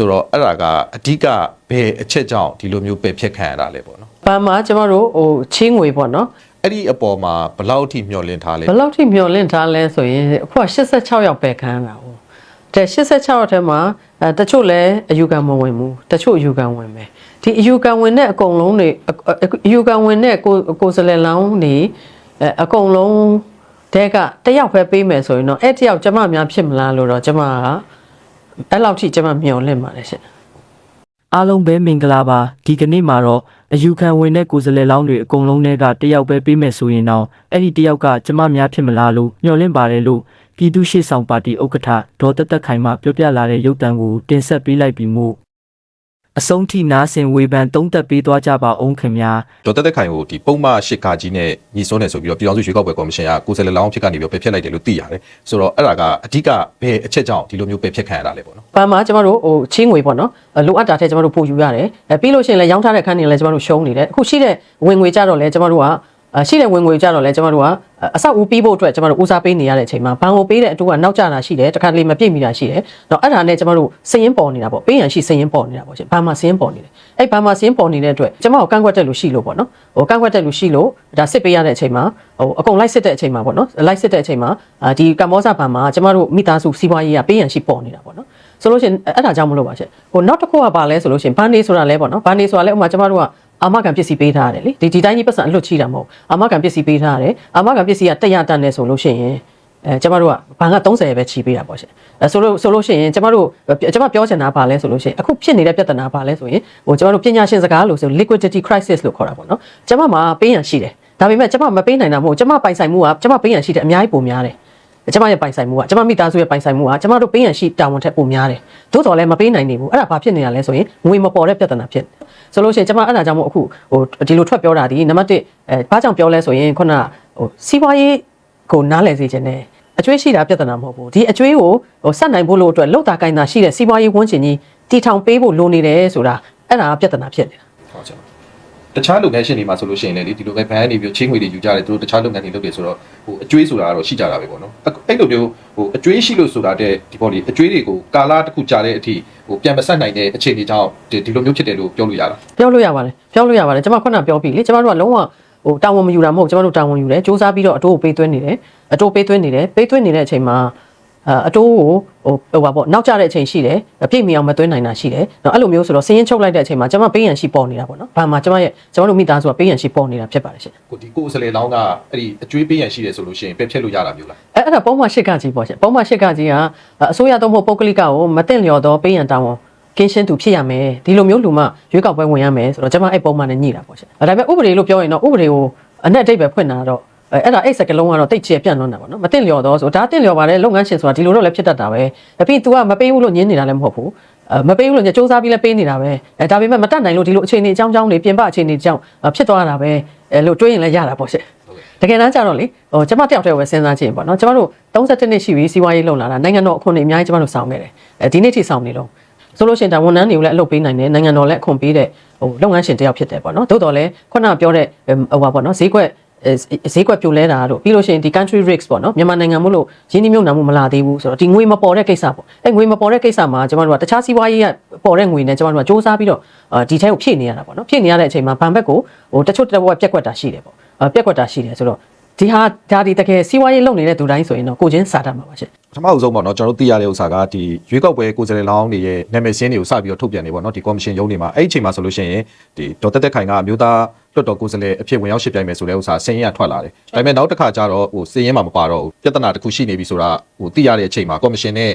ဆိုတော့အဲ့ဒါကအဓိကဘယ်အချက်ကြောင့်ဒီလိုမျိုးပယ်ဖြတ်ခံရတာလဲပေါ့နော်။ဘာမှကျမတို့ဟိုချင်းငွေပေါ့နော်အဲ့ဒီအပေါ်မှာဘယ်လောက်ထိမျှော်လင့်ထားလဲ။ဘယ်လောက်ထိမျောလင့်ထားလဲဆိုရင်အခုက86ရောက်ပဲခံရတာဟုတ်။တဲ့86ရောက်ထဲမှာအဲတချို့လည်းအယူခံမဝင်ဘူး။တချို့အယူခံဝင်မယ်။ဒီအယူခံဝင်တဲ့အကုန်လုံးတွေအအယူခံဝင်တဲ့ကိုကိုယ်စလဲလောင်းနေအဲအကုန်လုံးတဲကတစ်ယောက်ပဲပေးမယ်ဆိုရင်တော့အဲ့တစ်ယောက်ကျမများဖြစ်မလားလို့တော့ကျမက အဲ့လောက်ထိကျမမျောလင့်ပါတယ်ရှင်အားလုံးပဲမင်္ဂလာပါဒီကနေ့မှာတော့အယူခံဝင်တဲ့ကိုယ်စားလှယ်လောင်းတွေအကုန်လုံးတွေကတယောက်ပဲပေးမယ်ဆိုရင်တော့အဲ့ဒီတယောက်ကကျမများဖြစ်မလားလို့ညှော်လင့်ပါတယ်လို့ပြည်သူ့ရှေ့ဆောင်ပါတီဥက္ကဋ္ဌဒေါ်တက်တက်ခိုင်မှပြောပြလာတဲ့ရုပ်တံကိုတင်ဆက်ပေးလိုက်ပြီးမို့ အဆုံးထိနားဆင်ဝေဖန်သုံးသပ်ပေးသွားကြပါအောင်ခင်ဗျာဒေါ်တက်တက်ခိုင်ကိုဒီပုံမှန်ရှစ်ခါကြီးနဲ့ညီစွန်းတယ်ဆိုပြီးတော့ပြည်အောင်စုရွေးကောက်ပွဲကော်မရှင်ကကိုယ်စားလှယ်လောင်းဖြစ်ကနေပြီးတော့ပယ်ဖြတ်လိုက်တယ်လို့သိရတယ်ဆိုတော့အဲ့ဒါကအဓိကဘယ်အချက်ကြောင့်ဒီလိုမျိုးပယ်ဖြတ်ခံရတာလဲပေါ့နော်။ပန်မှာကျမတို့ဟိုချင်းငွေပေါ့နော်။လိုအပ်တာထက်ကျမတို့ပို့ယူရတယ်။အဲပြီးလို့ရှိရင်လည်းရောင်းထားတဲ့အခန်းတွေလည်းကျမတို့ရှုံးနေတယ်။အခုရှိတဲ့ဝင်ငွေကြတော့လည်းကျမတို့က အရှိတဲ့ဝင်ငွေကြတော့လည်းကျမတို့ကအဆောက်အဦပြီးဖို့အတွက်ကျမတို့ဦးစားပေးနေရတဲ့အချိန်မှာဘဏ်ကိုပေးတဲ့အတူကနောက်ကျတာရှိတယ်။တစ်ခါတလေမပြည့်မီတာရှိတယ်။တော့အဲ့ဒါနဲ့ကျမတို့စည်ရင်ပေါ်နေတာပေါ့။ပေးရန်ရှိစည်ရင်ပေါ်နေတာပေါ့ရှင်။ဘဏ်မှာစည်ရင်ပေါ်နေတယ်။အဲ့ဘဏ်မှာစည်ရင်ပေါ်နေတဲ့အတွက်ကျမတို့ကန့်ကွက်တဲ့လူရှိလို့ပေါ့နော်။ဟိုကန့်ကွက်တဲ့လူရှိလို့ဒါစစ်ပေးရတဲ့အချိန်မှာဟိုအကုန်လိုက်စစ်တဲ့အချိန်မှာပေါ့နော်။လိုက်စစ်တဲ့အချိန်မှာအာဒီကမ္ဘောဇဘဏ်မှာကျမတို့မိသားစုစီးပွားရေးကပေးရန်ရှိပေါ်နေတာပေါ့နော်။ဆိုလို့ရှိရင်အဲ့ဒါကြောင့်မလို့ပါရှင်ဟိုနောက်တစ်ခုကပါလဲဆိုလို့ရှိရင်ဘန်နေဆိုတာလဲပေါ့နော်ဘန်နေဆိုတာလဲဥပမာကျမတို့က အာမခံပစ္စည်းပေးထားရတယ်လေဒီဒီတိုင်းကြီးပတ်စံအလွတ်ချီတာမဟုတ်အာမခံပစ္စည်းပေးထားရတယ်အာမခံပစ္စည်းကတက်ရတတ်နေဆိုလို့ရှိရင်အဲကျမတို့ကဘန်က30ပဲချီပေးတာပေါ့ရှင်အဲဆိုလို့ဆိုလို့ရှိရင်ကျမတို့ကျမပြောချင်တာပါလဲဆိုလို့ရှိရင်အခုဖြစ်နေတဲ့ပြဿနာပါလဲဆိုရင်ဟိုကျမတို့ပညာရှင်စကားလို့ဆို liquidity crisis လို့ခေါ်တာပေါ့နော်ကျမမှာပေးရန်ရှိတယ်ဒါပေမဲ့ကျမမပေးနိုင်တာမဟုတ်ကျမပိုင်ဆိုင်မှုကကျမပေးရန်ရှိတယ်အများကြီးပိုများတယ်ကျမရဲ့ပိုင်ဆိုင်မှုကကျမမိသားစုရဲ့ပိုင်ဆိုင်မှုကကျမတို့ပေးရန်ရှိတာဝန်ထက်ပိုများတယ်။သို့တော်လည်းမပေးနိုင်နေဘူး။အဲ့ဒါဘာဖြစ်နေတာလဲဆိုရင်ငွေမပေါ်တဲ့ပြဿနာဖြစ်တယ်။ ဆိုလို့ရှိရင်ကျမအဲ့ဒါကြောင့်မို့အခုဟိုဒီလိုထွက်ပြောတာဒီနံပါတ်1အဲဘာကြောင့်ပြောလဲဆိုရင်ခုနဟိုစီးပွားရေးကိုနားလည်စေခြင်းနဲ့အကျွေးရှိတာပြဿနာမဟုတ်ဘူး။ဒီအကျွေးကိုဟိုဆက်နိုင်ဖို့လို့အတွက်လောက်တာကိုင်းတာရှိတဲ့စီးပွားရေးဝန်းကျင်ကြီးတီထောင်ပေးဖို့လိုနေတယ်ဆိုတာအဲ့ဒါကပြဿနာဖြစ်နေတာဟုတ်ကဲ့ တခြားလုပ်ငန်းရှင်တွေမှာဆိုလို့ရှိရင်လည်းဒီလိုပဲဘဏ်ကနေပြီးချင်းငွေတွေယူကြတယ်သူတို့တခြားလုပ်ငန်းတွေလုပ်တယ်ဆိုတော့ဟိုအကျွေးဆိုတာကတော့ရှိကြတာပဲပေါ့နော်အဲ့လိုမျိုးဟိုအကျွေးရှိလို့ဆိုတာတဲ့ဒီပေါ်လေအကျွေးတွေကိုကာလာတစ်ခုကြာတဲ့အထိဟိုပြန်မဆက်နိုင်တဲ့အခြေအနေကြောင့်ဒီလိုမျိုးဖြစ်တယ်လို့ပြောလို့ရတာပြောလို့ရပါတယ်ပြောလို့ရပါတယ်ကျွန်မခုနပြောပြီလေကျွန်မတို့ကလုံးဝဟိုတာဝန်မယူတာမဟုတ်ကျွန်မတို့တာဝန်ယူတယ်စူးစမ်းပြီးတော့အတိုးကိုပေးသွင်းနေတယ်အတိုးပေးသွင်းနေတယ်ပေးသွင်းနေတဲ့အချိန်မှာ အအတိုးကိုဟိုဟိုပါပေါ့နောက်ကျတဲ့အချိန်ရှိတယ်အပြည့်မီအောင်မသွင်းနိုင်တာရှိတယ်နော်အဲ့လိုမျိုးဆိုတော့စည်ရင်ချုပ်လိုက်တဲ့အချိန်မှာကျွန်မပေးရန်ရှိပေါ်နေတာပေါ့နော်ဘာမှကျွန်မရဲ့ကျွန်တော်တို့မိသားစုကပေးရန်ရှိပေါ်နေတာဖြစ်ပါတယ်ရှင်ကိုဒီကိုယ်စလေလောင်းကအဲ့ဒီအကျွေးပေးရန်ရှိတယ်ဆိုလို့ရှိရင်ပြက်ဖြတ်လို့ရတာမျိုးလားအဲ့အဲ့ဒါပုံမှန်ရှစ်ကကြီးပေါ့ရှင်ပုံမှန်ရှစ်ကကြီးကအစိုးရသုံးဖို့ပုဂ္ဂလိကကိုမတင်လျော်တော့ပေးရန်တောင်းဝန်ကင်းရှင်းသူဖြစ်ရမယ်ဒီလိုမျိုးလူမှရွေးကောက်ပွဲဝင်ရမယ်ဆိုတော့ကျွန်မအဲ့ပုံမှန်နဲ့ညှိတာပေါ့ရှင်ဒါပေမဲ့ဥပဒေလို့ပြောရင်တော့ဥပဒေကိုအနက်အတိတ်ပဲဖွင့်တာတော့ အဲ့အဲ့ဒါအဲ့စကလုံးကတော့တိတ်ချေပြန့်လွန်းတာပေါ့နော်မတင်လျော်တော့ဆိုဒါတင်လျော်ပါတယ်လုပ်ငန်းရှင်ဆိုတာဒီလိုတော့လည်းဖြစ်တတ်တာပဲအပြင် तू ကမပေးဘူးလို့ညင်းနေတာလည်းမဟုတ်ဘူးအဲမပေးဘူးလို့ညစူးစမ်းပြီးလည်းပေးနေတာပဲအဲဒါပေမဲ့မတတ်နိုင်လို့ဒီလိုအခြေအနေအကြောင်းကြောင်းတွေပြင်ပအခြေအနေကြောင်းဖြစ်သွားတာပဲအဲလို့တွေးရင်လည်းရတာပေါ့ရှင်တကယ်တမ်းကျတော့လေဟိုကျမတယောက်တည်းပဲစဉ်းစားကြည့်ရင်ပေါ့နော်ကျမတို့32နှစ်ရှိပြီစီးပွားရေးလုပ်လာတာနိုင်ငံတော်အခွင့်အရေးအများကြီးကျမတို့ဆောင်ခဲ့တယ်အဲဒီနေ့ထိဆောင်နေလို့ဆိုလို့ရှိရင်ဒါဝန်ထမ်းတွေကိုလည်းအလုပ်ပေးနိုင်တယ်နိုင်ငံတော်လည်းအခွင့်ပေးတဲ့ဟိုလုပ်ငန်းရှင်တယောက်ဖြစ်တယ်ပေါ့နော်သို့တော်လည်းခုနကပြောတဲ့ဟိုပါပေါ့နော်ဈေးကွက် ဈေးကွက်ပြိုလဲတာတို့ပြီးလို့ရှိရင်ဒီ country risks ပေါ့နော်မြန်မာနိုင်ငံမို့လို့ရင်းနှီးမြှုပ်နှံမှုမလာသေးဘူးဆိုတော့ဒီငွေမပေါ်တဲ့ကိစ္စပေါ့အဲငွေမပေါ်တဲ့ကိစ္စမှာကျမတို့ကတခြားစီးပွားရေးကပေါ်တဲ့ငွေနဲ့ကျမတို့ကစ조사ပြီးတော့ဒီထဲကိုဖြည့်နေရတာပေါ့နော်ဖြည့်နေရတဲ့အချိန်မှာဘဏ်ဘက်ကိုဟိုတချို့တစ်ဝက်ပြက်ကွက်တာရှိတယ်ပေါ့ပြက်ကွက်တာရှိတယ်ဆိုတော့ဒီဟာဒါဒီတကယ်စီးပွားရေးလုပ်နေတဲ့သူတိုင်းဆိုရင်တော့ကိုချင်းစားတတ်မှာပါရှင် ပထမအဆုံးပေါ့နော်ကျွန်တော်တို့သိရတဲ့ဥစ္စာကဒီရွေးကောက်ပွဲကိုယ်စားလှယ်လောင်းတွေရဲ့နာမည်စင်းတွေကိုစပြီးတော့ထုတ်ပြန်နေပေါ့နော်ဒီကော်မရှင်ရုံးတွေမှာအဲ့ဒီအချိန်မှာဆိုလို့ရှိရင်ဒီဒေါ်တက်တက်ခိုင်ကအမျိုးသားလွှတ်တော်ကိုယ်စားလှယ်အဖြစ်ဝင်ရောက်ရှင်းပြိုင်မယ်ဆိုတဲ့ဥစ္စာစင်းရင်ကထွက်လာတယ်ဒါပေမဲ့နောက်တစ်ခါကျတော့ဟိုစင်းရင်မှာမပါတော့ဘူးပြဿနာတစ်ခုရှိနေပြီဆိုတာဟိုသိရတဲ့အချိန်မှာကော်မရှင်နဲ့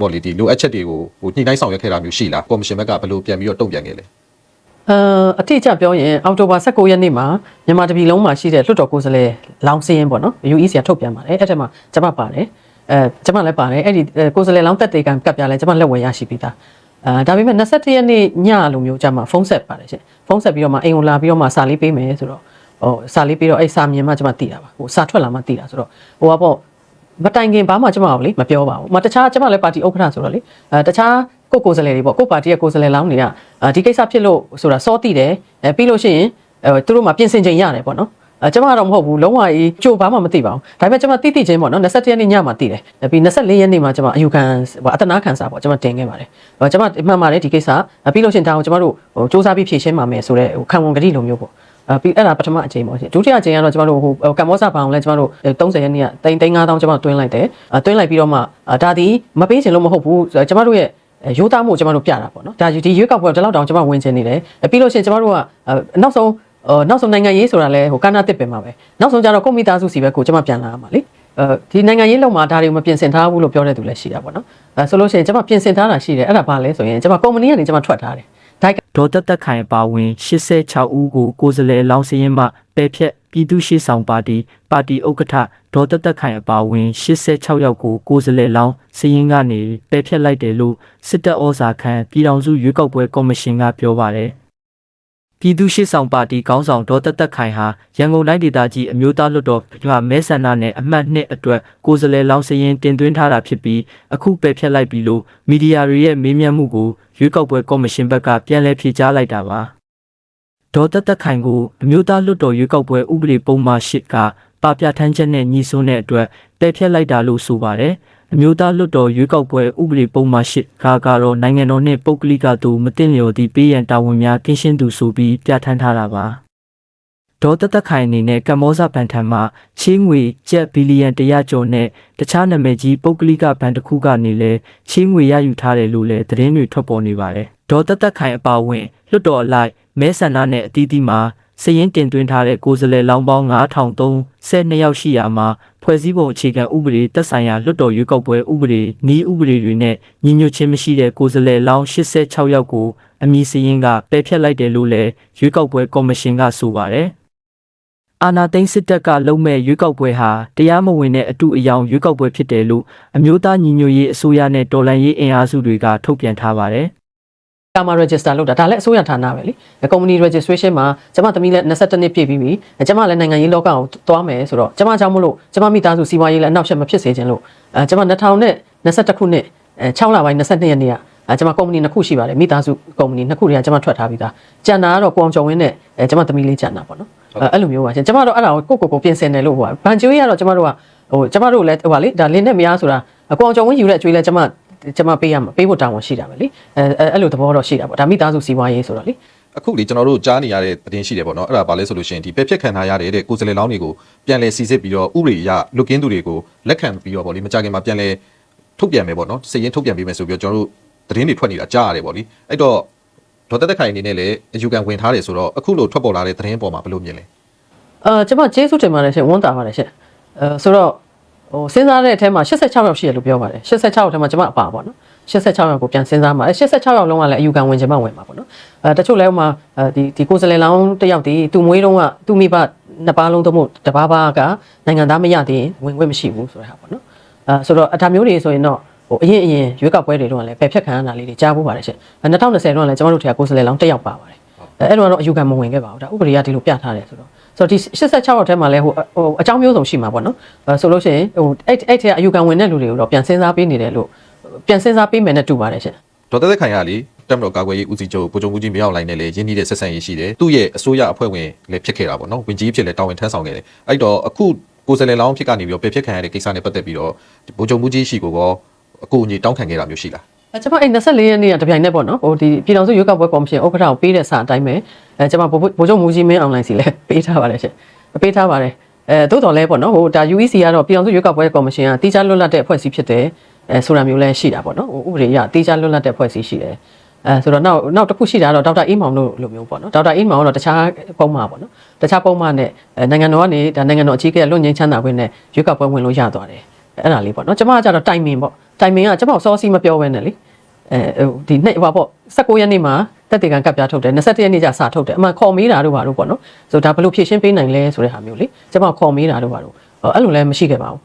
ပေါ့လေဒီလိုအပ်ချက်တွေကိုဟိုညှိနှိုင်းဆောင်ရွက်ခဲ့တာမျိုးရှိလားကော်မရှင်ဘက်ကဘယ်လိုပြန်ပြီးတော့တုံ့ပြန်ခဲ့လဲအဲအတိအကျပြောရင်အောက်တိုဘာ16ရက်နေ့မှာမြန်မာတပြည်လုံးမှာရှိတဲ့လွှတ်တော်ကိုယ်စားလှယ်လောင်းစင်းရင်ပေါ့နော် UEC ကထုတ်ပြန်ပါတယ်အဲ့ထက်မှာကျွန်မပါတယ် အဲကျွန်မလည်းပါတယ်အဲ့ဒီကိုယ်စားလှယ်လောင်းတက်တေကံကပ်ပြလဲကျွန်မလက်ဝယ်ရရှိပြီးသားအာဒါပေမဲ့21ရက်နေ့ညလိုမျိုးကျမှဖုန်းဆက်ပါတယ်ရှင်ဖုန်းဆက်ပြီးတော့မှအိမ်ကိုလာပြီးတော့မှစာလေးပေးမယ်ဆိုတော့ဟိုစာလေးပြီးတော့အဲ့စာမြင်မှကျွန်မသိတာပါဟိုစာထွက်လာမှသိတာဆိုတော့ဟိုကပေါ့မတိုင်ခင်ဘာမှကျမကိုလေမပြောပါဘူး။မတခြားကျမလည်းပါတီဥက္ကဋ္ဌဆိုတော့လေအဲတခြားကိုကိုယ်စားလှယ်တွေပေါ့ကိုပါတီရဲ့ကိုယ်စားလှယ်လောင်းတွေကအာဒီကိစ္စဖြစ်လို့ဆိုတာစောတိတယ်အဲပြီးလို့ရှိရင်အဲသူတို့မှပြင်ဆင်ချိန်ရတယ်ပေါ့နော် အဲအဲကျမကတော့မဟုတ်ဘူးလုံးဝကြီးကြိုဘာမှမသိပါဘူးဒါပေမဲ့ကျမတိတိချင်းပေါ့နော်21ရက်နေ့ညမှာသိတယ်ပြီး24ရက်နေ့မှာကျမအယူခံဟိုအတနာခံစာပေါ့ကျမတင်ခဲ့ပါတယ်ဟိုကျမမှန်ပါတယ်ဒီကိစ္စပြီးလို့ရှရင်ဒါကိုကျမတို့ဟိုစူးစမ်းပြီးဖြေရှင်းပါမယ်ဆိုတော့ဟိုခံဝန်ကတိလိုမျိုးပေါ့အဲပြီးအဲ့ဒါပထမအချိန်ပေါ့ရှင်ဒုတိယအချိန်ကတော့ကျမတို့ဟိုကမ္ဘောဇဘာအောင်လဲကျမတို့30ရက်နေ့ကတိန်တိန်9000ကျမတို့တွင်းလိုက်တယ်အဲတွင်းလိုက်ပြီးတော့မှဒါဒီမပေးချင်လို့မဟုတ်ဘူးကျမတို့ရဲ့ရိုးသားမှုကိုကျမတို့ပြတာပေါ့နော်ဒါဒီရွေးကောက်ပွဲဒီလောက်တောင်ကျမဝင်ချင်နေတယ်ပြီးလို့ရှိရင်ကျမတို့ကနောက်ဆုံး အော်နောက်ဆုံးနိုင်ငံရေးဆိုတာလဲဟိုကဏ္ဍတစ်ပင်မှာပဲနောက်ဆုံးကျတော့ကွန်ပျူတာစုစီပဲကိုကျမပြန်လာရမှာလေအဲဒီနိုင်ငံရေးလုံမှာဒါတွေကိုမပြင်ဆင်ထားဘူးလို့ပြောတဲ့သူလည်းရှိတာပေါ့နော်အဲဆိုလို့ရှိရင်ကျမပြင်ဆင်ထားတာရှိတယ်အဲ့ဒါဘာလဲဆိုရင်ကျမကုမ္ပဏီကနေကျမထွက်ထားတယ်ဒါကဒေါ်တက်တက်ခိုင်ပါဝင်86ဦးကိုကိုယ်စားလှယ်လောင်းစရင်မှပယ်ဖြတ်ပြည်သူ့ရှေ့ဆောင်ပါတီပါတီဥက္ကဋ္ဌဒေါ်တက်တက်ခိုင်အပါဝင်86ယောက်ကိုကိုယ်စားလှယ်လောင်းစရင်ကနေပယ်ဖြတ်လိုက်တယ်လို့စစ်တပ်ဩဇာခံပြည်ထောင်စုရွေးကောက်ပွဲကော်မရှင်ကပြောပါတယ် ပြည်သူ့ရှေ့ဆောင်ပါတီခေါင်းဆောင်ဒေါ်တက်တက်ခိုင်ဟာရန်ကုန်တိုင်းဒေသကြီးအမျိုးသားလွှတ်တော်ကမဲဆန္ဒနယ်အမှတ်2အတွက်ကိုယ်စားလှယ်လောင်းစရင်တင်သွင်းထားတာဖြစ်ပြီးအခုပယ်ဖြတ်လိုက်ပြီလို့မီဒီယာတွေရဲ့မေးမြန်းမှုကိုရွေးကောက်ပွဲကော်မရှင်ဘက်ကပြန်လည်ဖြေကြားလိုက်တာပါဒေါ်တက်တက်ခိုင်ကိုအမျိုးသားလွှတ်တော်ရွေးကောက်ပွဲဥပဒေပုံမှန်၈ကပါပြဋ္ဌာန်းချက်နဲ့ညီစွန်းတဲ့အတွက်ပယ်ဖြတ်လိုက်တာလို့ဆိုပါတယ် အမျိုးသားလွှတ်တော်ရွေးကောက်ပွဲဥပဒေပုံမှန်၈ကကတော့နိုင်ငံတော်နှင့်ပုဂ္ဂလိကသူမတင်လျော်သည့်ပေးရန်တာဝန်များကင်းရှင်းသူဆိုပြီးပြဋ္ဌာန်းထားတာပါဒေါ်တက်တက်ခိုင်အနေနဲ့ကမ္ဘောဇဘဏ်ထံမှချင်းငွေကျပ်ဘီလီယံ100ကျော်နဲ့တခြားနာမည်ကြီးပုဂ္ဂလိကဘဏ်တစ်ခုကနေလည်းချင်းငွေရယူထားတယ်လို့လည်းသတင်းတွေထွက်ပေါ်နေပါတယ်ဒေါ်တက်တက်ခိုင်အပါအဝင်လွှတ်တော်အလိုက်မဲဆန္ဒနဲ့အသီးသီးမှာ စည်ရင်တင်သွင်းထားတဲ့ကိုယ်စားလှယ်လောင်းပေါင်း9032ယောက်ရှိရာမှာဖွဲ့စည်းပုံအခြေခံဥပဒေတက်ဆိုင်ရာလွှတ်တော်ရွေးကောက်ပွဲဥပဒေဤဥပဒေတွေနဲ့ညီညွတ်ခြင်းမရှိတဲ့ကိုယ်စားလှယ်လောင်း86ယောက်ကိုအမည်စည်ရင်ကပယ်ဖျက်လိုက်တယ်လို့လည်းရွေးကောက်ပွဲကော်မရှင်ကဆိုပါတယ်အာနာသိန်းစစ်တပ်ကလုံမဲ့ရွေးကောက်ပွဲဟာတရားမဝင်တဲ့အတူအယောင်ရွေးကောက်ပွဲဖြစ်တယ်လို့အမျိုးသားညီညွတ်ရေးအစိုးရနဲ့တော်လှန်ရေးအင်အားစုတွေကထုတ်ပြန်ထားပါတယ် ကာမ register လုပ်တာဒါလည်းအစိုးရဌာနပဲလေ company registration မှာကျမသမီးလည်း22နှစ်ပြည့်ပြီးပြီကျမလည်းနိုင်ငံရေးလောကကိုသွားမယ်ဆိုတော့ကျမကြောင့်မလို့ကျမမိသားစုစီးပွားရေးလည်းအနောက်ရှက်မဖြစ်စေချင်လို့အဲကျမ2021ခုနှစ်အဲ6လပိုင်း22ရက်နေ့ကအဲကျမကုမ္ပဏီနှစ်ခုရှိပါတယ်မိသားစုကုမ္ပဏီနှစ်ခုတွေကကျမထွက်ထားပြီးသားကျန်တာကတော့ကိုအောင်ကျော်ဝင်းနဲ့အဲကျမသမီးလေးကျန်တာပေါ့နော်အဲအဲ့လိုမျိုးပါရှင်ကျမတို့အဲ့ဒါကိုကိုကိုကိုပြင်ဆင်တယ်လို့ဟိုပါဘန်ကျွေးကတော့ကျမတို့ကဟိုကျမတို့လည်းဟိုပါလေဒါလင်းနဲ့မရဆိုတာကိုအောင်ကျော်ဝင်းယူတဲ့အကျွေးလည်းကျမ ကျမပေးရမှာပေးဖို့တာဝန်ရှိတာပဲလေအဲအဲ့လိုသဘောတော့ရှိတာပေါ့ဒါမိသားစုစီးပွားရေးဆိုတော့လေအခုလေကျွန်တော်တို့ကြားနေရတဲ့သတင်းရှိတယ်ပေါ့နော်အဲ့ဒါဘာလဲဆိုလို့ရှိရင်ဒီပဲဖြစ်ခံထားရတဲ့ကိုယ်စလဲလောင်းတွေကိုပြန်လဲစီစစ်ပြီးတော့ဥပဒေအရလွတ်ကင်းသူတွေကိုလက်ခံပြီးတော့ပေါ့လေမကြခင်မှာပြန်လဲထုတ်ပြန်မယ်ပေါ့နော်စည်ရင်ထုတ်ပြန်ပေးမယ်ဆိုပြီးတော့ကျွန်တော်တို့သတင်းတွေထွက်နေတာကြားရတယ်ပေါ့လေအဲ့တော့ဒေါ်တက်တက်ခိုင်အနေနဲ့လည်းအယူခံဝင်ထားတယ်ဆိုတော့အခုလိုထွက်ပေါ်လာတဲ့သတင်းပေါ်မှာဘယ်လိုမြင်လဲအာကျမကျေးဇူးတင်ပါတယ်ရှင်ဝန်တာပါတယ်ရှင်အဲဆိုတော့ ဟိုစဉ်းစားတဲ့အထဲမှာ86ယောက်ရှိရလို့ပြောပါတယ်86ယောက်ထဲမှာကျမအပါပေါ့နော်86ယောက်ကိုပြန်စဉ်းစားမှာအဲ86ယောက်လုံးကလည်းအယူခံဝင်ချင်မှဝင်မှာပေါ့နော်အဲတချို့လဲဥမာအဲဒီဒီကိုယ်စလဲလောင်းတစ်ယောက်ဒီသူ့မွေးတုံးကသူ့မိဘနှစ်ပါးလုံးသုံးဖို့တပါးပါးကနိုင်ငံသားမရသေးရင်ဝင်ခွင့်မရှိဘူးဆိုတဲ့ဟာပေါ့နော်အဲဆိုတော့အထာမျိုးတွေဆိုရင်တော့ဟိုအရင်အရင်ရွေးကောက်ပွဲတွေတုန်းကလည်းပယ်ဖြတ်ခံရတာလေးတွေကြားဖို့ပါတယ်ရှင်2020တုန်းကလည်းကျမတို့ထက်ကကိုယ်စလဲလောင်းတစ်ယောက်ပါပါတယ်အဲအဲ့တော့တော့အယူခံမဝင်ခဲ့ပါဘူးဒါဥပဒေကဒီလိုပြထားတယ်ဆိုတော့ ဆိုတော့ဒီ86ရောက်ထဲမှာလဲဟိုဟိုအကြောင်းမျိုးစုံရှိမှာပေါ့နော်အဲဆိုလို့ရှိရင်ဟိုအဲ့အဲ့ထဲကအယူခံဝင်တဲ့လူတွေကိုတော့ပြန်စဉ်းစားပေးနေတယ်လို့ပြန်စဉ်းစားပေးမယ်နဲ့တူပါတယ်ရှင်ဒေါ်တက်တက်ခိုင်ကလေတက်မတော်ကာကွယ်ရေးဦးစီးချုပ်ဗိုလ်ချုပ်မှုကြီးမြောက်လိုင်းနဲ့လည်းရင်းနှီးတဲ့ဆက်ဆံရေးရှိတယ်သူ့ရဲ့အစိုးရအဖွဲ့ဝင်လည်းဖြစ်ခဲ့တာပေါ့နော်ဝင်ကြီးဖြစ်လည်းတာဝန်ထမ်းဆောင်ခဲ့တယ်အဲ့တော့အခုကိုယ်စလဲလောင်းဖြစ်ကနေပြီးတော့ပြဖြစ်ခံရတဲ့ကိစ္စနဲ့ပတ်သက်ပြီးတော့ဗိုလ်ချုပ်မှုကြီးရှိကိုကောအကူအညီတောင်းခံခဲ့တာမျိုးရှိလားအဲ ကျွန်မအဲ့24ရက်နေ့ကတပြိုင်နက်ပေါ့နော်ဟိုဒီပြည်တော်စုရွေးကောက်ပွဲကော်မရှင်ဥက္ကဋ္ဌကိုပေးတဲ့စာအတိုင်းပဲအဲကျွန်မဗိုလ်ဗိုလ်ချုပ်မူကြီးမင်းအွန်လိုင်းစီလည်းပေးထားပါတယ်ရှင်ပေးထားပါတယ်အဲသို့တော်လဲပေါ့နော်ဟိုဒါ UEC ကတော့ပြည်တော်စုရွေးကောက်ပွဲကော်မရှင်ကတိကျလွတ်လပ်တဲ့အဖွဲ့အစည်းဖြစ်တယ်အဲဆိုတာမျိုးလည်းရှိတာပေါ့နော်ဟိုဥပဒေအရတိကျလွတ်လပ်တဲ့အဖွဲ့အစည်းရှိတယ်အဲဆိုတော့နောက်နောက်တစ်ခုရှိတာတော့ဒေါက်တာအေးမောင်တို့လိုမျိုးပေါ့နော်ဒေါက်တာအေးမောင်ကတော့တခြားပုံမှန်ပေါ့နော်တခြားပုံမှန်နဲ့အဲနိုင်ငံတော်ကနေဒါနိုင်ငံတော်အကြီးအကဲလွတ်ငင်းချမ်းသာခွင့်နဲ့ရွေးကောက်ပွဲဝင်လို့ရသွားတယ်အဲ့ဒါလေးပေါ့နော်ကျွန်မကကြတော့တိုင်မင်ပေါ့ တိုင်မင်ကကျွန်မစောစီမပြောဘဲနဲ့လေအဲဟိုဒီနေ့ဟိုပါပေါ့16ရက်နေ့မှာတက်တေကန်ကပ်ပြားထုတ်တယ်21ရက်နေ့ကျစာထုတ်တယ်အမှန်ခေါ်မေးတာတို့ပါတို့ပေါ့နော်ဆိုဒါဘယ်လိုဖြည့်ရှင်းပေးနိုင်လဲဆိုတဲ့ဟာမျိုးလေကျွန်မခေါ်မေးတာတို့ပါတို့အဲ့လိုလည်းမရှိခဲ့ပါဘူး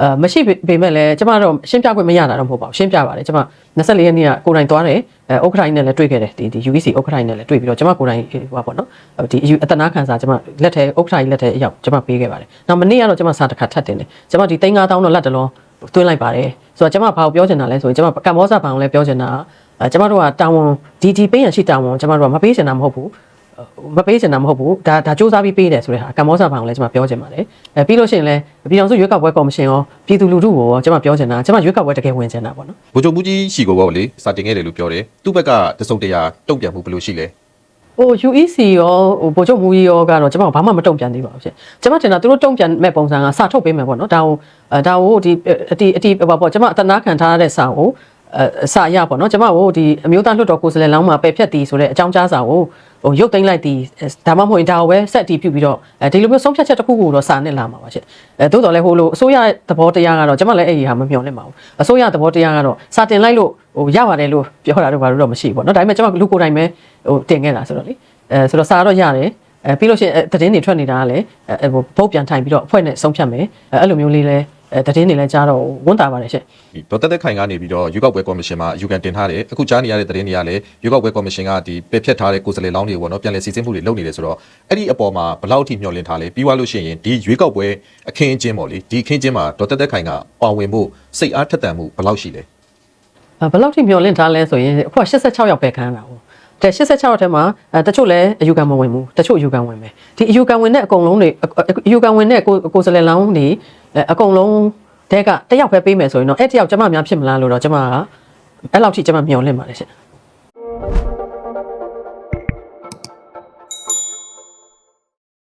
အဲမရှိပေမဲ့လည်းကျွန်မတော့ရှင်းပြခွင့်မရတာတော့မဟုတ်ပါဘူးရှင်းပြပါတယ်ကျွန်မ24ရက်နေ့ကကိုယ်တိုင်သွားတယ်အဲဥက္ကဋ္ဌနဲ့လည်းတွေ့ခဲ့တယ်ဒီဒီ UEC ဥက္ကဋ္ဌနဲ့လည်းတွေ့ပြီးတော့ကျွန်မကိုယ်တိုင်ဟိုပါပေါ့နော်ဒီအတနာခံစာကျွန်မလက်ထဲဥက္ကဋ္ဌကြီးလက်ထဲအရောက်ကျွန်မပေးခဲ့ပါတယ်နောက်မနေ့ကတော့ကျွန်မစာတစ်ခါထပ်တင်တယ်ကျွန်မဒီ3000တော့လက်တလုံး သွင်းလိုက်ပါတယ်ဆိုတော့ကျွန်မဘာကိုပြောချင်တာလဲဆိုရင်ကျွန်မကမ္ဘောဇဘာကိုလည်းပြောချင်တာအဲကျွန်မတို့ကတာဝန်ဒီဒီပေးရရှိတာဝန်ကျွန်မတို့ကမပေးချင်တာမဟုတ်ဘူးဟမပေးချင်တာမဟုတ်ဘူးဒါဒါစူးစမ်းပြီးပေးတယ်ဆိုတဲ့ဟာကမ္ဘောဇာဘောင်လည်းကျွန်မပြောချင်ပါတယ်အဲပြီးလို့ရှိရင်လည်းပြည်တော်စုရွေးကောက်ပွဲကော်မရှင်ရောပြည်သူလူထုကိုရောကျွန်မပြောချင်တာကျွန်မရွေးကောက်ပွဲတကယ်ဝင်ချင်တာပေါ့နော်ဗိုလ်ချုပ်မှုကြီးရှိကိုပေါ့လေစာတင်ခဲ့တယ်လို့ပြောတယ်သူ့ဘက်ကတစုံတရာတုံ့ပြန်မှုဘယ်လိုရှိလဲ ဟို UEC ရောဟိုဗိုလ်ချုပ်မူကြီးရောကတော့ကျွန်မဘာမှမတုံ့ပြန်သေးပါဘူးရှင်ကျွန်မထင်တာသူတို့တုံ့ပြန်မဲ့ပုံစံကစာထုတ်ပေးမယ်ပေါ့နော်ဒါဟိုအဲဒါဟိုဒီအတီအတီဘာပေါ့ကျွန်မအတနာခံထားရတဲ့စာကို အဲစာရပေါ့နော်ကျွန်မဟိုဒီအမျိုးသားလွှတ်တော်ကိုယ်စားလှယ်လောင်းမှာပယ်ဖြတ်တီးဆိုတဲ့အကြောင်းကြားစာကိုဟိုရုပ်သိမ်းလိုက်တီးဒါမှမဟုတ်ရင်ဒါကိုပဲဆက်တီးပြုတ်ပြီးတော့အဲဒီလိုမျိုးဆုံးဖြတ်ချက်တစ်ခုခုတော့စာနဲ့လာမှာပါရှင်အဲသို့တော်လည်းဟိုလိုအစိုးရသဘောတရားကတော့ကျွန်မလည်းအဲ့ဒီဟာမမျှော်လင့်ပါဘူးအစိုးရသဘောတရားကတော့စာတင်လိုက်လို့ဟိုရပါတယ်လို့ပြောတာတော့ဘာလို့တော့မရှိဘူးပေါ့နော်ဒါပေမဲ့ကျွန်မလူကိုယ်တိုင်ပဲဟိုတင်ခဲ့တာဆိုတော့လေအဲဆိုတော့စာတော့ရတယ်အဲပြီးလို့ရှိရင်အဲသတင်းတွေထွက်နေတာကလည်းအဲဟိုပုတ်ပြန်ထိုင်ပြီးတော့အဖွဲ့နဲ့ဆုံးဖြတ်မယ်အဲအဲ့လိုမျိုးလေးလဲ အဲသတင်းတွေလည်းကြားတော့ဝန်တာပါတယ်ရှင့်ဒီဒေါ်တက်တက်ခိုင်ကနေပြီးတော့ရွေးကောက်ပွဲကော်မရှင်မှာအယူခံတင်ထားတယ်အခုကြားနေရတဲ့သတင်းတွေကလည်းရွေးကောက်ပွဲကော်မရှင်ကဒီပယ်ဖျက်ထားတဲ့ကိုယ်စားလှယ်လောင်းတွေပေါ့နော်ပြန်လည်စီစဉ်မှုတွေလုပ်နေတယ်ဆိုတော့အဲ့ဒီအပေါ်မှာဘယ်လောက်ထိမျှော်လင့်ထားလဲပြီးသွားလို့ရှိရင်ဒီရွေးကောက်ပွဲအခင်းအကျင်းပေါ့လေဒီအခင်းအကျင်းမှာဒေါ်တက်တက်ခိုင်ကပါဝင်ဖို့စိတ်အားထက်သန်မှုဘယ်လောက်ရှိလဲအဲဘယ်လောက်ထိမျောလင့်ထားလဲဆိုရင်အခုက86ယောက်ပဲခန်းတာဟုတ်တဲ့86ယောက်ထဲမှာအဲတချို့လည်းအယူခံမဝင်ဘူးတချို့အယူခံဝင်မယ်ဒီအယူခံဝင်တဲ့အကုန်လုံးတွေအယူခံဝင်တဲ့ကိုကိုယ်စားလှယ်လောင်းတွေ အဲအကုန်လုံးတဲကတယောက်ပဲပေးမယ်ဆိုရင်တော့အဲ့တယောက်ကျမများဖြစ်မလားလို့တော့ကျမကအဲ့လောက်ထိကျမမျောလင့်ပါတယ်ရှင့်